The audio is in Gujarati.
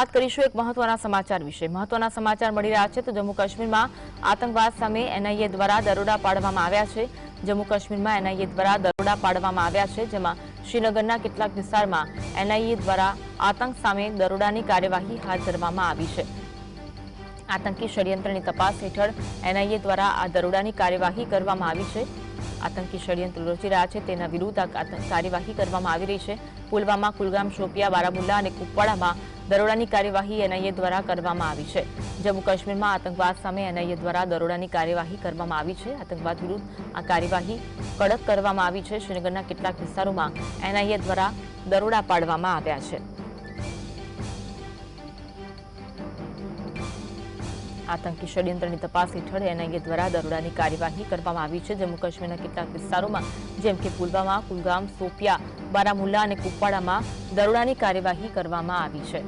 વાત કરીશું એક મહત્વના સમાચાર વિશે. મહત્વના સમાચાર મળી રહ્યા છે તો જમ્મુ કાશ્મીરમાં આતંકવાદ સામે એનઆઈએ દ્વારા દરોડા પાડવામાં આવ્યા છે. જમ્મુ કાશ્મીરમાં એનઆઈએ દ્વારા દરોડા પાડવામાં આવ્યા છે, જેમાં શ્રીનગરના કેટલાક વિસ્તારમાં એનઆઈએ દ્વારા આતંક સામે દરોડાની કાર્યવાહી હાથ ધરવામાં આવી છે. આતંકી ષડયંત્રની તપાસ હેઠળ એનઆઈએ દ્વારા આ દરોડાની કાર્યવાહી કરવામાં આવી છે. આતંકી ષડયંત્ર રચી રહ્યા છે તેના વિરુદ્ધ કાર્યવાહી કરવામાં આવી રહી છે. પુલવામા, કુલગામ, શોપિયા, બારામુલ્લા અને કુપવાડામાં દરોડાની કાર્યવાહી એનઆઈએ દ્વારા કરવામાં આવી છે. જમ્મુ કાશ્મીરમાં આતંકવાદ સામે એનઆઈએ દ્વારા દરોડાની કાર્યવાહી કરવામાં આવી છે. આતંકવાદ વિરુદ્ધ આ કાર્યવાહી કડક કરવામાં આવી છે. શ્રીનગરના કેટલાક વિસ્તારોમાં એનઆઈએ દ્વારા દરોડા પાડવામાં આવ્યા છે. આતંકી ષડયંત્રની તપાસ હેઠળ એનઆઈએ દ્વારા દરોડાની કાર્યવાહી કરવામાં આવી છે. જમ્મુ કાશ્મીરના કેટલાક વિસ્તારોમાં, જેમ કે પુલવામા, કુલગામ સોપિયા બારામુલ્લા અને કુપવાડામાં દરોડાની કાર્યવાહી કરવામાં આવી છે.